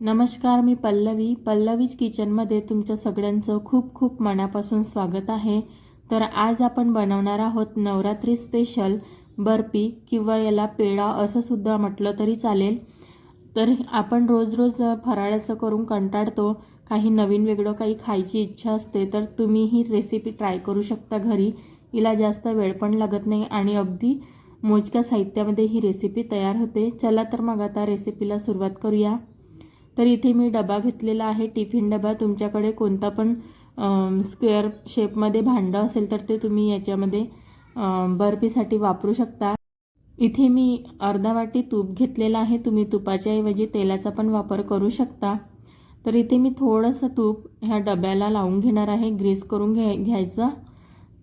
नमस्कार मी पल्लवी. पल्लवीज किचनमध्ये तुमच्या सगळ्यांचं खूप खूप मनापासून स्वागत आहे. तर आज आपण बनवणार आहोत नवरात्री स्पेशल बर्फी किंवा याला पेढा असं सुद्धा म्हटलं तरी चालेल. तर आपण रोज रोज फराळाचं करून कंटाळतो. काही नवीन वेगळं काही खायची इच्छा असते तर तुम्ही ही रेसिपी ट्राय करू शकता घरी. हिला जास्त वेळ पण लागत नाही आणि अगदी मोजक्या साहित्यामध्ये ही रेसिपी तयार होते. चला तर मग आता रेसिपीला सुरुवात करूया. तर इथे मी डबा घेतलेला आहे. टिफिन डबा तुमच्याकडे कोणता पण स्क्वेअर शेपमध्ये भांडं असेल तर ते तुम्ही याच्यामध्ये बर्फीसाठी वापरू शकता. इथे मी अर्धा वाटी तूप घेतलेलं आहे. तुम्ही तुपाच्याऐवजी तेलाचा पण वापर करू शकता. तर इथे मी थोडंसं तूप ह्या डब्याला लावून घेणार आहे. ग्रीस करून घ्या घ्यायचं.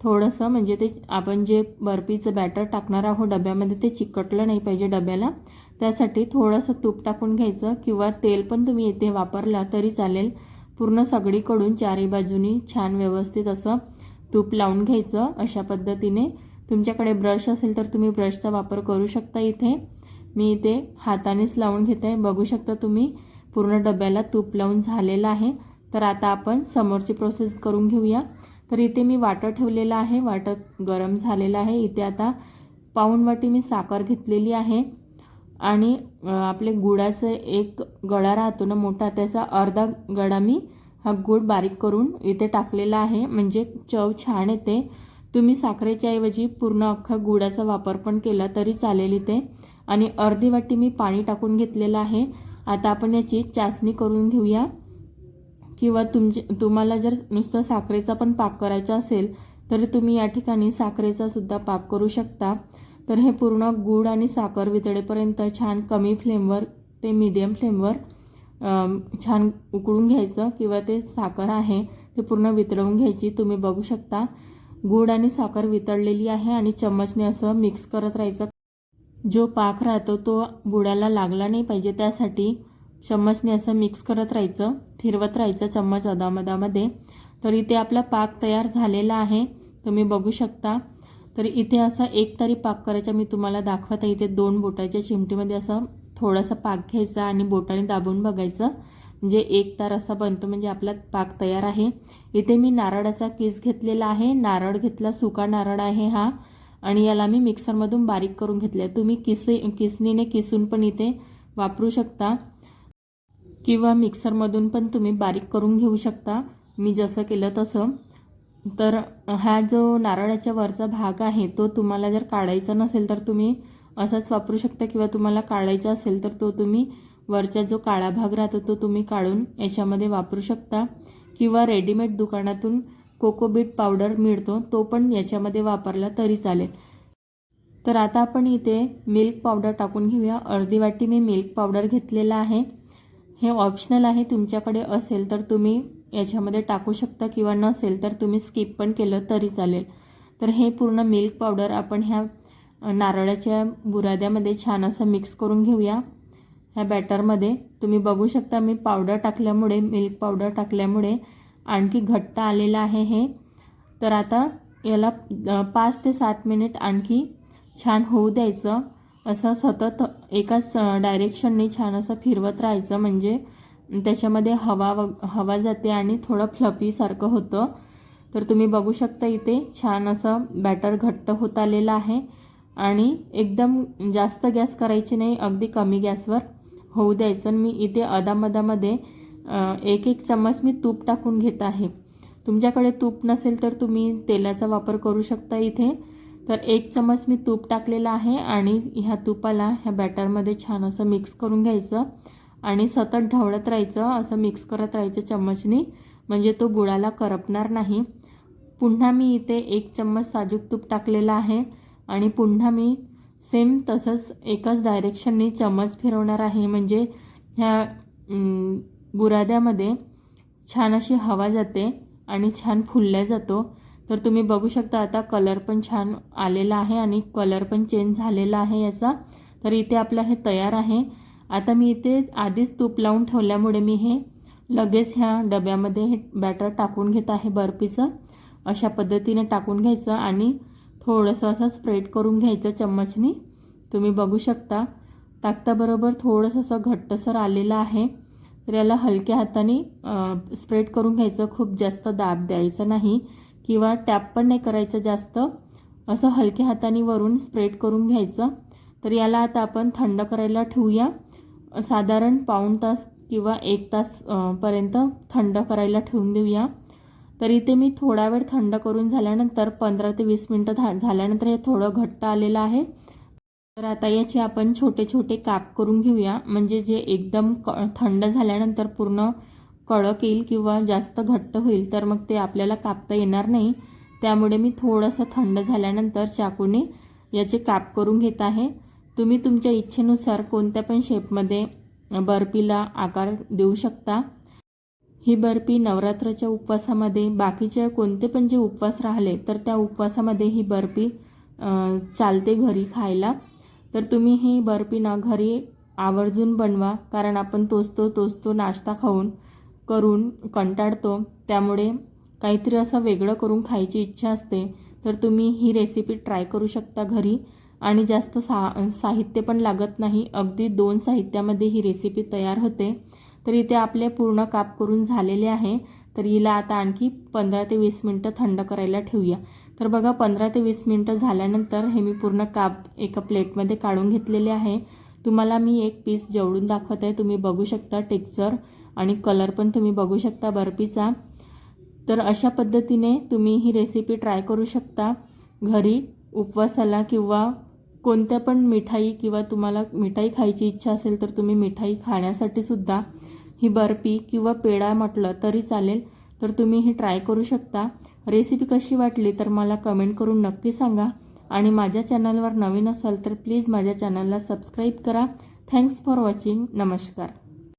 थोडंसं म्हणजे ते आपण जे बर्फीचं बॅटर टाकणार आहोत डब्यामध्ये ते चिकटलं नाही पाहिजे डब्याला. त्यासाठी थोडंसं तूप टाकून घ्यायचं किंवा तेल पण तुम्ही इथे वापरला तरी चालेल. पूर्ण सगळीकडून चारही बाजूनी छान व्यवस्थित असं तूप लावून घ्यायचं अशा पद्धतीने. तुमच्याकडे ब्रश असेल तर तुम्ही ब्रशचा वापर करू शकता इथे. मी इथे हातानेच लावून घेते. बघू शकता तुम्ही पूर्ण डब्याला तूप लावून झालेलं आहे. तर आता आपण समोरची प्रोसेस करून घेऊया. तर इथे मी वाटं ठेवलेलं आहे. वाटत गरम झालेलं आहे. इथे आता पाऊण वाटी मी साखर घेतलेली आहे. आणि आपले गुळाचं एक गळा राहतो ना मोठा त्याचा अर्धा गळा मी हा गूळ बारीक करून इथे टाकलेला आहे. म्हणजे चव छान येते. तुम्ही साखरेच्या ऐवजी पूर्ण अख्खा गुळाचा वापर पण केला तरी चालेल इथे. आणि अर्धी वाटी मी पाणी टाकून घेतलेलं आहे. आता आपण याची चाचणी करून घेऊया. किंवा तुमचे तुम्हाला जर नुसतं साखरेचा पण पाक करायचा असेल तर तुम्ही या ठिकाणी साखरेचा सुद्धा पाक करू शकता. तर हे पूर्ण गूळ आणि साखर वितळेपर्यंत छान कमी फ्लेमवर ते मीडियम फ्लेमवर छान उकळून घ्यायचं किंवा ते साखर आहे ते पूर्ण वितळवून घ्यायची तुम्ही बघू शकता. गूळ आणि साखर वितळलेली आहे आणि चम्मचने असं मिक्स करत राहायचं. जो पाक राहतो तो बुडाला लागला नाही पाहिजे त्यासाठी चम्मचने असं मिक्स करत राहायचं फिरवत राहायचं चम्मच अदामदामध्ये. तर इथे आपला पाक तयार झालेला आहे तुम्ही बघू शकता. तर इथे असा एक तरी पाक करायचा मी तुम्हाला दाखवत. आहे इथे दोन बोटाच्या चिमटीमध्ये असं थोडासा पाक घ्यायचा आणि बोटाने दाबून बघायचं. म्हणजे एक तार असा बनतो म्हणजे आपला पाक तयार आहे. इथे मी नारळाचा किस घेतलेला आहे. नारळ घेतला सुका नारळ आहे हा. आणि याला मी मिक्सरमधून बारीक करून घेतले तुम्ही किसे किसनीने किसून पण इथे वापरू शकता. किंवा मिक्सरमधून पण तुम्ही बारीक करून घेऊ शकता. मी जसं केलं तसं. तर हा जो नारळाच्या वरचा भाग आहे तो तुम्हाला जर काढायचा नसेल तर तुम्ही असाच वापरू शकता किंवा तुम्हाला काढायचा असेल तर तो तुम्ही वरचा जो काळा भाग राहतो तो तुम्ही काढून याच्यामध्ये वापरू शकता. किंवा रेडीमेड दुकानातून कोकोबीट पावडर मिळतो तो पण याच्यामध्ये वापरला तरी चालेल. तर आता आपण इथे मिल्क पावडर टाकून घेऊया. अर्धी वाटी मी मिल्क पावडर घेतलेला आहे. हे ऑप्शनल आहे तुमच्याकडे असेल तर तुम्ही याच्यामध्ये टाकू शकता किंवा नसेल तर तुम्ही स्किप पण केलं तरी चालेल. तर हे पूर्ण मिल्क पावडर आपण ह्या नारळाच्या बुराद्यामध्ये छान असं मिक्स करून घेऊया. ह्या बॅटरमध्ये तुम्ही बघू शकता मी पावडर टाकल्यामुळे मिल्क पावडर टाकल्यामुळे आणखी घट्ट आलेलं आहे हे. तर आता याला पाच ते सात मिनिट आणखी छान होऊ द्यायचं. असं सतत एकाच डायरेक्शनने छान असं फिरवत राहायचं. म्हणजे त्याच्यामध्ये हवा व हवा जाते आणि थोडं फ्लफीसारखं होतं. तर तुम्ही बघू शकता इथे छान असं बॅटर घट्ट होत आलेलं आहे. आणि एकदम जास्त गॅस करायची नाही अगदी कमी गॅसवर होऊ द्यायचं. आणि मी इथे अदामदामध्ये एक एक चम्मच मी तूप टाकून घेत आहे. तुमच्याकडे तूप नसेल तर तुम्ही तेलाचा वापर करू शकता इथे. तर एक चमच मी तूप टाकलेलं आहे आणि ह्या तुपाला ह्या बॅटरमध्ये छान असं मिक्स करून घ्यायचं. आणि सतत ढवळत राहायचं असं मिक्स करत राहायचं चम्मचनी. म्हणजे तो गुळाला करपणार नाही. पुन्हा मी इथे एक चम्मच साजूक तूप टाकलेलं आहे आणि पुन्हा मी सेम तसंच एकाच डायरेक्शननी चम्मच फिरवणार आहे. म्हणजे ह्या बुराद्यामध्ये छान अशी हवा जाते आणि छान फुलल्या जातो. तर तुम्ही बघू शकता आता कलर पण छान आलेला आहे आणि कलर पण चेंज झालेला आहे याचा. तर इथे आपलं हे तयार आहे. आता मी इथे आधीच तूप लावून ठेवल्यामुळे मी हे लगेच ह्या डब्यामध्ये हे बॅटर टाकून घेत आहे बर्फीचं. अशा पद्धतीने टाकून घ्यायचं आणि थोडंसं असं स्प्रेड करून घ्यायचं चम्मचनी. तुम्ही बघू शकता टाकताबरोबर थोडंसं असं घट्टसर आलेलं आहे. तर याला हलक्या हाताने स्प्रेड करून घ्यायचं. खूप जास्त दाब द्यायचा नाही किंवा टॅप पण नाही करायचं जास्त. असं हलक्या हाताने वरून स्प्रेड करून घ्यायचं. तर याला आता आपण थंड करायला ठेवूया. साधारण पाऊण तास किंवा एक तास पर्यंत थंड करायला ठेवून देऊया. तर इथे मी थोडा वेळ थंड करून झाल्यानंतर पंधरा ते वीस मिनटं धा झाल्यानंतर हे थोडं घट्ट आलेलं आहे. तर आता याचे आपण छोटे छोटे काप करून घेऊया. म्हणजे जे एकदम क थंड झाल्यानंतर पूर्ण कडक येईल किंवा जास्त घट्ट होईल तर मग ते आपल्याला कापता येणार नाही. त्यामुळे मी थोडंसं थंड झाल्यानंतर चाकूने याचे काप करून घेत आहे. तुम्ही तुमच्या इच्छेनुसार कोणत्या पण शेपमध्ये बर्फीला आकार देऊ शकता. ही बर्फी नवरात्राच्या उपवासामध्ये बाकीचे कोणते पण जे उपवास राहिले तर त्या उपवासामध्ये ही बर्फी चालते घरी खायला. तर तुम्ही ही बर्फी ना घरी आवर्जून बनवा कारण आपण तोचतो तोचतो नाश्ता खाऊन करून कंटाळतो. त्यामुळे काहीतरी असं वेगळं करून खायची इच्छा असते. तर तुम्ही ही रेसिपी ट्राय करू शकता घरी. आणि जास्त सा साहित्य पण लागत नाही. अगदी दोन साहित्यामध्ये ही रेसिपी तयार होते. तर इथे आपले पूर्ण काप करून झालेले आहे. तर हिला आता आणखी पंधरा ते वीस मिनटं थंड करायला ठेवूया. तर बघा पंधरा ते वीस मिनटं झाल्यानंतर हे मी पूर्ण काप एका प्लेटमध्ये काढून घेतलेले आहे. तुम्हाला मी एक पीस जेवढून दाखवत आहे तुम्ही बघू शकता टेक्स्चर आणि कलर पण तुम्ही बघू शकता बर्फीचा. तर अशा पद्धतीने तुम्ही ही रेसिपी ट्राय करू शकता. घरी उपवासाला किंवा कोणत्या पण मिठाई किंवा तुम्हाला मिठाई खायची इच्छा असेल तर तुम्ही मिठाई खाण्यासाठी सुद्धा ही बर्फी किंवा पेढा म्हटलं तरी चालेल. तर तुम्ही ही ट्राय करू शकता. रेसिपी कशी वाटली तर मला कमेंट करून नक्की सांगा. आणि माझ्या चॅनलवर नवीन असाल तर प्लीज माझ्या चॅनलला सबस्क्राईब करा. थँक्स फॉर वॉचिंग नमस्कार.